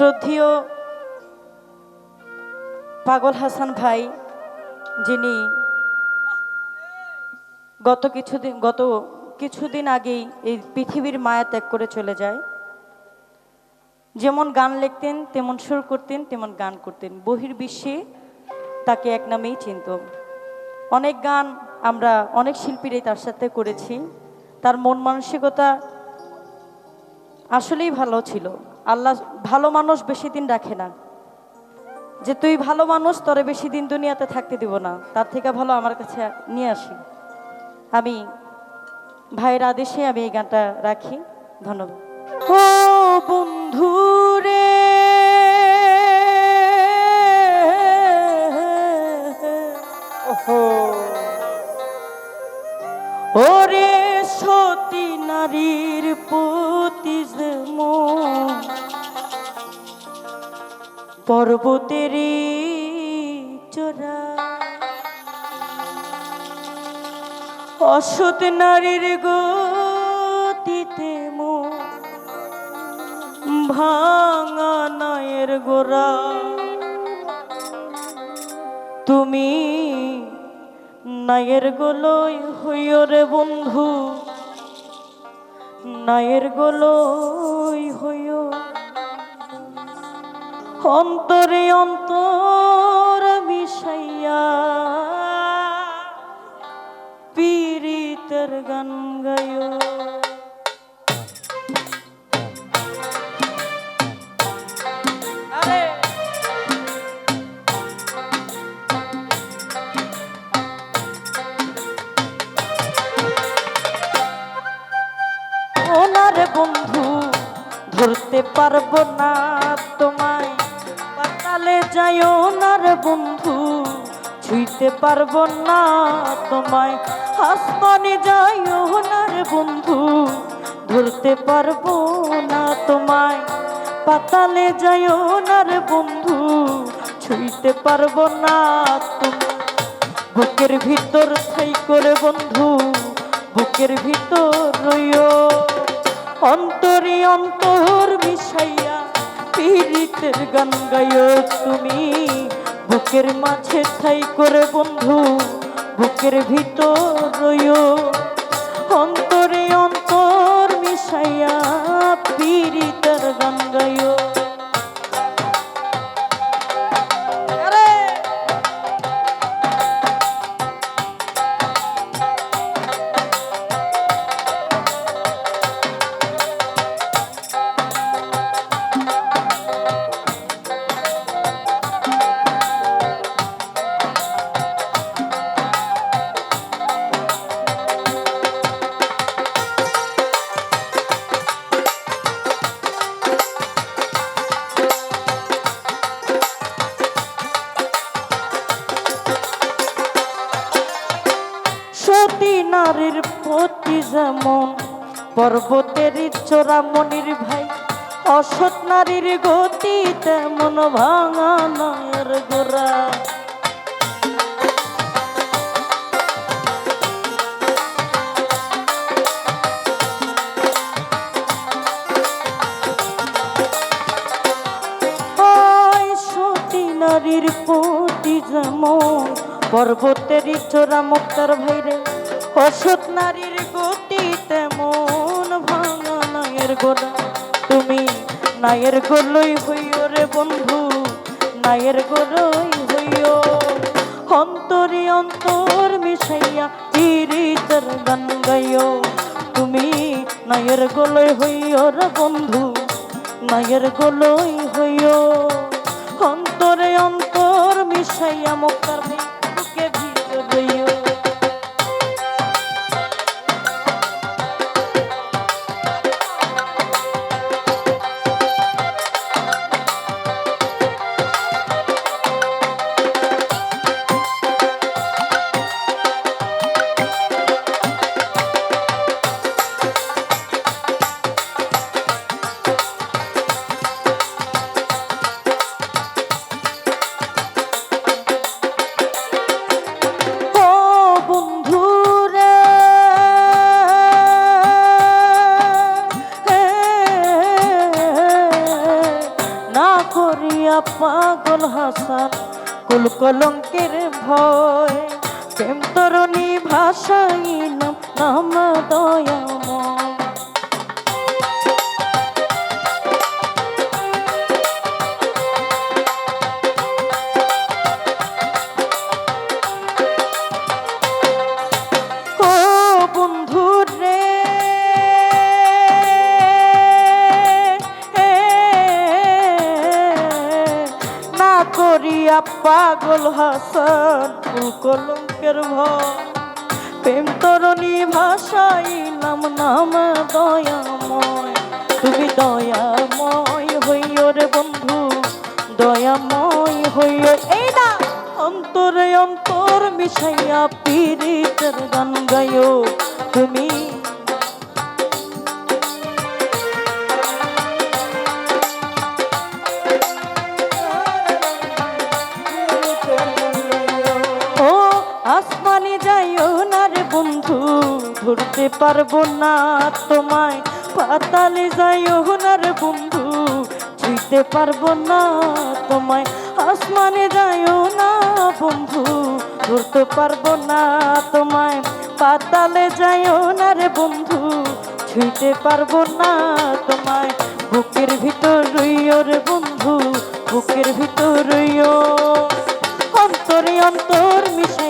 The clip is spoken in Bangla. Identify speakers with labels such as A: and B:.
A: শ্রদ্ধীয় পাগল হাসান ভাই, যিনি গত কিছুদিন গত কিছুদিন আগেই এই পৃথিবীর মায়া ত্যাগ করে চলে যায়। যেমন গান লিখতেন, তেমন সুর করতেন, তেমন গান করতেন। বহির্বিশ্বে তাকে এক নামেই চিনত। অনেক গান আমরা অনেক শিল্পীরাই তার সাথে করেছি। তার মন মানসিকতা আসলেই ভালো ছিল। আল্লাহ ভালো মানুষ বেশি দিন রাখে না। যে তুই ভালো মানুষ, তোরে বেশি দিন দুনিয়াতে থাকতে দিব না। তার থেকে ভালো আমার কাছে নিয়ে আসি। আমি, ভাইয়ের আদেশে আমি এই গানটা রাখি। ধন্যবাদ। ও বন্ধু রে ওরে সতী নারীর প্রতি যে পর্বতেরই চোরা অসৎ নারীর গতিতে মো ভাঙা নায়ের গোরা তুমি নায়ের গোলই হইও রে বন্ধু নায়ের গোলই হইয় অন্তরে অন্তর মিশাইয়া পীড়িতের গান পারব না তোমায়। পাতালে যাই ওনার বন্ধু, ছুঁইতে পারব না তোমায়। আসমানে যাই ওনার বন্ধু, ধরতে পারব না তোমায়। পাতালে যাই ওনার বন্ধু, ছুঁইতে পারব না তোমায়। বুকের ভিতর ছাই করে বন্ধু, বুকের ভিতর রইও। অন্তরে অন্তর মিশাইয়া পীড়িতের গান গাইও তুমি। বুকের মাঝে ছাই করে বন্ধু, বুকের ভিতর অন্তর সতী নারীর প্রতি যেমন পর্বতের চোরা মনির ভাই, অসৎ নারীর গতি তেমন ভাঙা নয়ের গোরা নারীর প্রতি যেমন পর্বতের চোরা মুক্তার ভাইরে। অসৎ নারীর গতি তেমন ভাঙা নায়ের গোলা তুমি নায়ের গোলই হইও রে বন্ধু, নায়ের গোলই হইও। অন্তরে অন্তর মিশাইয়া চিরিতর গান গাইও। তুমি নায়ের গোলই হইও রে বন্ধু, নায়ের গোলই হইও। অন্তরে অন্তর মিশাইয়া মুক্তার ভাই পাগল হাসান কুল কলঙ্কের ভয় প্রেম তরণী ভাষাইলাম নাম দয়াময় পাগল হাসান, ফুল কলঙ্কের ভয়। তরণী ভাষাইলাম নাম দয়াময়। তুমি দয়াময় হইও রে বন্ধু, দয়াময় হইও। এই না, অন্তরে অন্তর মিশাইয়া পীড়িতের গান গায়ো তুমি ধরতে পারব না তোমায়। পাতালে যাইও না রে বন্ধু, ছুঁইতে পারব না তোমায়। আসমানে যাইও না বন্ধু, ধরতে পারব না তোমায়। পাতালে যাইও না রে বন্ধু, ছুঁইতে পারব না তোমায়। বুকের ভিতর রইও রে বন্ধু, বুকের ভিতর রইও। অন্তরে অন্তর মিশাইয়া